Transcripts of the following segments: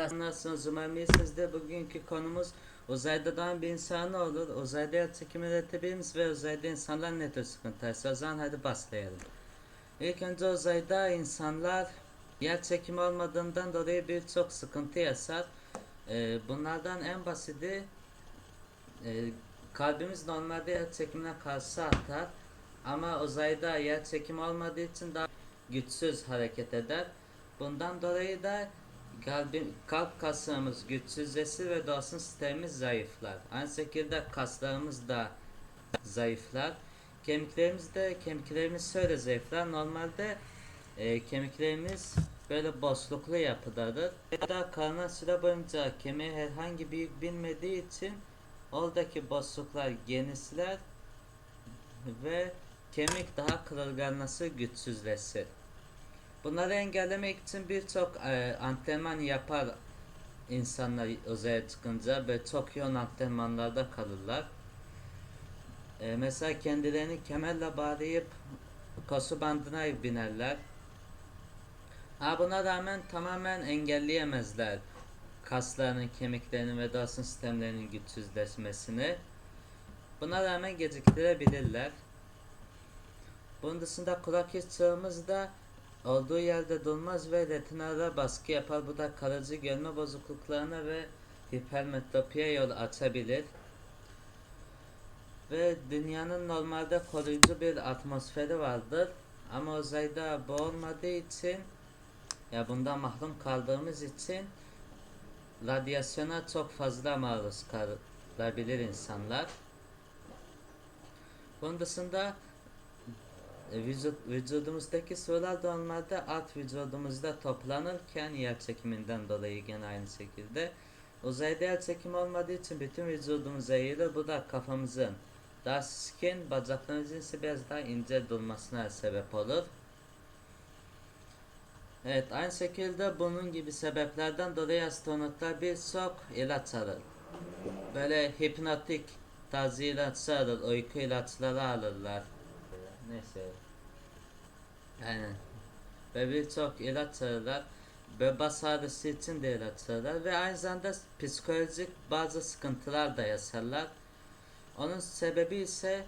Arkadaşlar nasılsınız? Umarım iyisinizdir. Bugünkü konumuz uzayda doğan bir insan olur? Uzayda çekimi üretebilir ve uzayda insanlar ne tür sıkıntı yaşar? O zaman hadi başlayalım. İlk önce uzayda insanlar yer çekimi olmadığından dolayı birçok sıkıntı yaşar. Ee, bunlardan en basiti e, kalbimiz normalde yer çekimine karşı atar. Ama uzayda yer çekimi olmadığı için daha güçsüz hareket eder. Bundan dolayı da kalbim, kalp kaslarımız güçsüzleşir ve dolaşım sistemimiz zayıflar. Aynı şekilde kaslarımız da zayıflar. Kemiklerimiz de kemiklerimiz şöyle zayıflar. Normalde e, kemiklerimiz böyle boşluklu yapıdadır. Hatta karnı süre boyunca kemiğe herhangi bir yük binmediği için oradaki boşluklar genişler ve kemik daha kırılganlaşır, güçsüzleşir. Bunları engellemek için birçok e, antrenman yapar insanlar uzaya çıkınca ve çok yoğun antrenmanlarda kalırlar. E, mesela kendilerini kemerle bağlayıp kosu bandına binerler. Ha buna rağmen tamamen engelleyemezler kaslarının, kemiklerinin ve dolaşım sistemlerinin güçsüzleşmesini. Buna rağmen geciktirebilirler. Bunun dışında kulak iç çağımız da olduğu yerde durmaz ve retinada baskı yapar. Bu da kalıcı görme bozukluklarına ve hipermetropiye yol açabilir. Ve dünyanın normalde koruyucu bir atmosferi vardır. Ama uzayda bu olmadığı için ya bundan mahrum kaldığımız için radyasyona çok fazla maruz kalabilir insanlar. Bunun dışında vücut, vücudumuzdaki sular normalde alt vücudumuzda toplanırken yer çekiminden dolayı gene aynı şekilde uzayda yer çekimi olmadığı için bütün vücudumuza yayılır. Bu da kafamızın daha şişkin, bacaklarımızın ise biraz daha ince durmasına sebep olur. Evet, aynı şekilde bunun gibi sebeplerden dolayı astronotlar birçok ilaç alır. Böyle hipnotik tarzı ilaçlar alır, uyku ilaçları alırlar. Neyse. Aynen. Ve birçok ilaç alırlar. Ve bas ağrısı için de ilaç alırlar. Ve aynı zamanda psikolojik bazı sıkıntılar da yaşarlar. Onun sebebi ise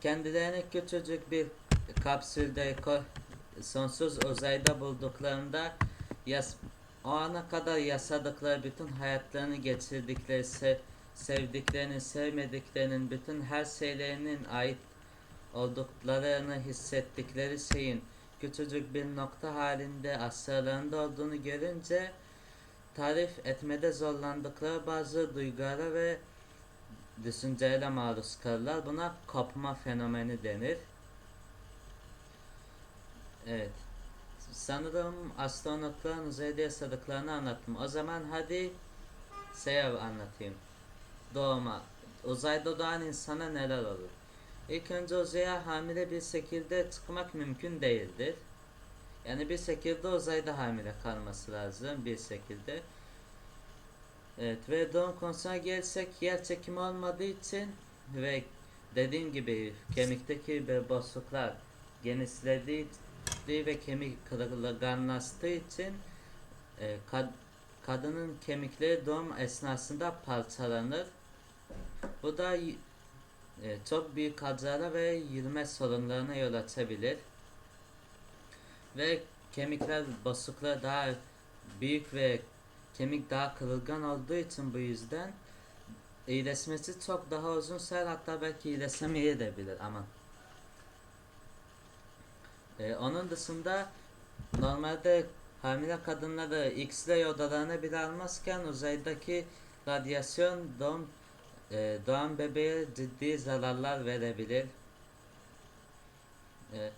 kendilerini küçücük bir kapsülde sonsuz uzayda bulduklarında yas o ana kadar yaşadıkları bütün hayatlarını geçirdikleri se- sevdiklerinin sevmediklerinin bütün her şeylerinin ait olduklarını hissettikleri şeyin küçücük bir nokta halinde asırlarında olduğunu görünce tarif etmede zorlandıkları bazı duygulara ve düşüncelere maruz kalırlar. Buna kopma fenomeni denir. Evet. Sanırım astronotların uzayda yaşadıklarını anlattım. O zaman hadi şey anlatayım. Doğuma. Uzayda doğan insana neler olur? İlk önce uzaya hamile bir şekilde çıkmak mümkün değildir. Yani bir şekilde uzayda hamile kalması lazım bir şekilde. Evet ve doğum konusuna gelsek yer çekimi olmadığı için ve dediğim gibi kemikteki boşluklar genişlediği ve kemik kırılganlaştığı için e, kad- kadının kemikleri doğum esnasında parçalanır. Bu da e, çok büyük kazara ve yürüme sorunlarına yol açabilir. Ve kemikler boşlukları daha büyük ve kemik daha kırılgan olduğu için bu yüzden iyileşmesi çok daha uzun sürer hatta belki iyileşemeye de bilir aman. Ee, onun dışında normalde hamile kadınları X-ray odalarına bile almazken uzaydaki radyasyon doğum e, doğan bebeğe ciddi zararlar verebilir. E,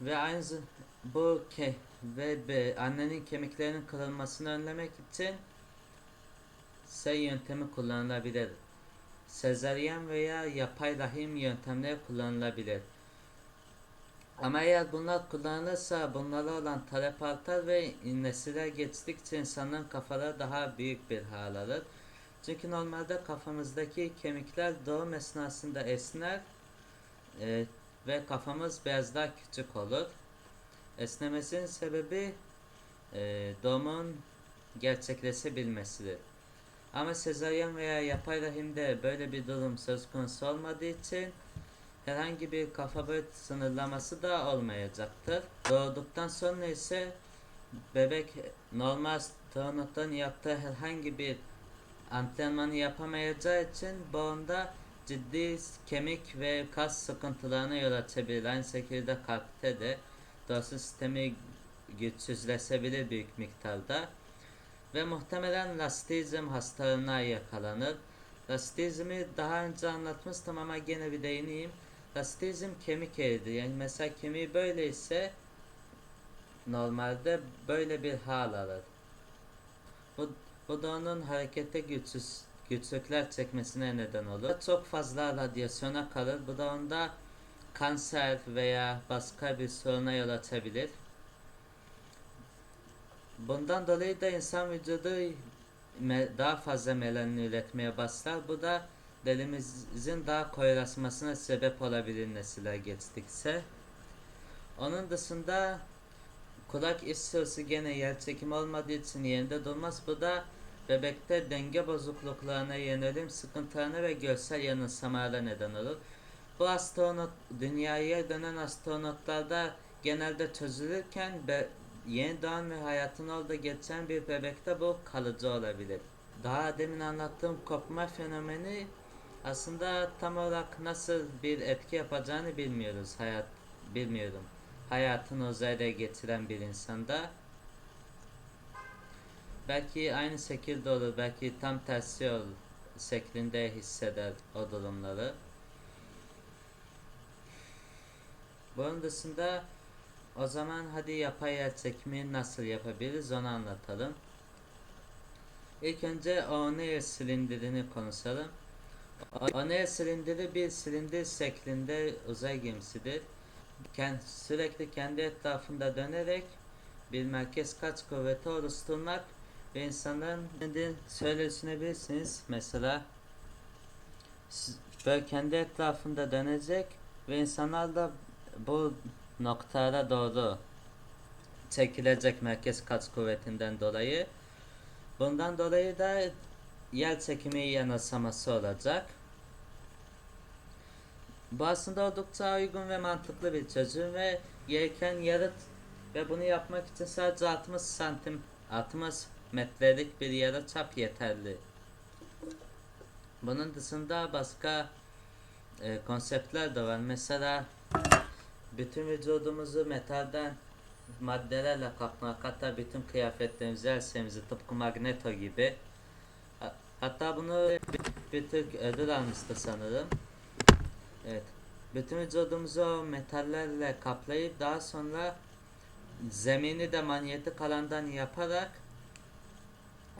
ve aynı bu ke ve be, annenin kemiklerinin kırılmasını önlemek için şey yöntemi kullanılabilir. Sezaryen veya yapay rahim yöntemleri kullanılabilir. Ama eğer bunlar kullanılırsa bunlara olan talep artar ve nesiller geçtikçe insanların kafaları daha büyük bir hal alır. Çünkü normalde kafamızdaki kemikler doğum esnasında esner e, ve kafamız biraz daha küçük olur. Esnemesinin sebebi e, doğumun gerçekleşebilmesidir. Ama sezaryen veya yapay rahimde böyle bir durum söz konusu olmadığı için herhangi bir kafa boyut sınırlaması da olmayacaktır. Doğduktan sonra ise bebek normal astronotların yaptığı herhangi bir antrenmanı yapamayacağı için bu onda ciddi kemik ve kas sıkıntılarına yol açabilir. Aynı şekilde kalpte de dorsal sistemi güçsüzleşebilir büyük miktarda ve muhtemelen lastizm hastalığına yakalanır. Lastizmi daha önce anlatmıştım ama gene bir değineyim. Lastizm kemik eğridir. Yani mesela kemiği böyleyse normalde böyle bir hal alır. Bu, bu da onun harekete güçsüz, güçlükler çekmesine neden olur. Çok fazla radyasyona kalır. Bu da onda kanser veya başka bir soruna yol açabilir. Bundan dolayı da insan vücudu daha fazla melanin üretmeye başlar. Bu da derimizin daha koyulaşmasına sebep olabilir nesiller geçtikçe. Onun dışında kulak iç sıvısı gene yer çekimi olmadığı için yerinde durmaz. Bu da bebekte denge bozukluklarına, yönelim sıkıntılarına ve görsel yanılsamalara neden olur. Bu astronot, dünyaya dönen astronotlarda genelde çözülürken be, yeni doğan ve hayatın orada geçen bir bebekte bu kalıcı olabilir. Daha demin anlattığım kopma fenomeni aslında tam olarak nasıl bir etki yapacağını bilmiyoruz. Hayat bilmiyorum. Hayatını uzayda getiren bir insanda belki aynı şekilde olur, belki tam tersi olur şeklinde hisseder o durumları. Bunun dışında o zaman hadi yapay yer çekimi nasıl yapabiliriz onu anlatalım. İlk önce O'Neill silindirini konuşalım. O'Neill silindiri bir silindir şeklinde uzay gemisidir. Sürekli kendi etrafında dönerek bir merkez kaç kuvveti oluşturmak ve insanların kendi şöyle düşünebilirsiniz. Mesela böyle kendi etrafında dönecek ve insanlar da bu noktalara doğru çekilecek merkez kaç kuvvetinden dolayı. Bundan dolayı da yer çekimi yanılsaması olacak. Bu aslında oldukça uygun ve mantıklı bir çözüm ve gereken yarıt ve bunu yapmak için sadece 60 santim 60 metrelik bir yarı çap yeterli. Bunun dışında başka e, konseptler de var. Mesela bütün vücudumuzu metalden maddelerle kaplamak hatta bütün kıyafetlerimizi, şeyimizi tıpkı magneto gibi Ha- hatta bunu bir, Türk ödül almıştı sanırım. Evet. Bütün vücudumuzu metallerle kaplayıp daha sonra zemini de manyetik alandan yaparak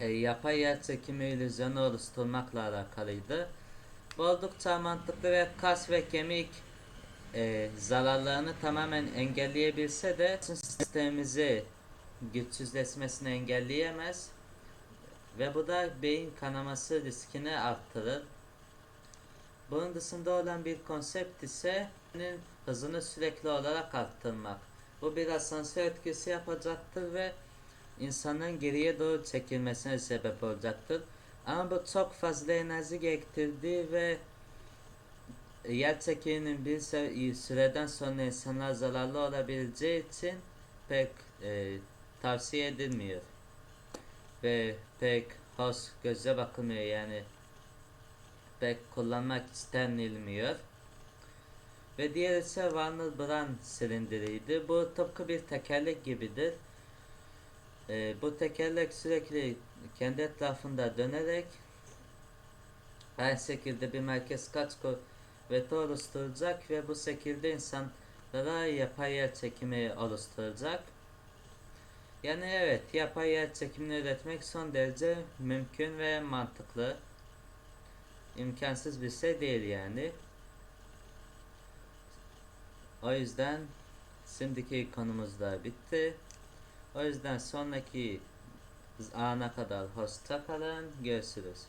e, yapay yer çekimi illüzyonu oluşturmakla alakalıydı. Oldukça mantıklı ve kas ve kemik e, zararlarını tamamen engelleyebilse de sistemimizi güçsüzleşmesini engelleyemez ve bu da beyin kanaması riskini arttırır. Bunun dışında olan bir konsept ise hızını sürekli olarak arttırmak. Bu bir asansör etkisi yapacaktır ve insanın geriye doğru çekilmesine sebep olacaktır. Ama bu çok fazla enerji gerektirdiği ve yer çekiminin bir sü- süreden sonra insanlar zararlı olabileceği için pek e, tavsiye edilmiyor. Ve pek hoş göze bakılmıyor yani pek kullanmak istenilmiyor. Ve diğer ise Warner Brand silindiriydi. Bu tıpkı bir tekerlek gibidir. E, bu tekerlek sürekli kendi etrafında dönerek her şekilde bir merkez kaç kuvveti oluşturacak ve bu şekilde insanlara yapay yer çekimi oluşturacak. Yani evet yapay yer çekimini üretmek son derece mümkün ve mantıklı. İmkansız bir şey değil yani. O yüzden şimdiki konumuz da bitti. O yüzden sonraki ana kadar hoşça kalın. Görüşürüz.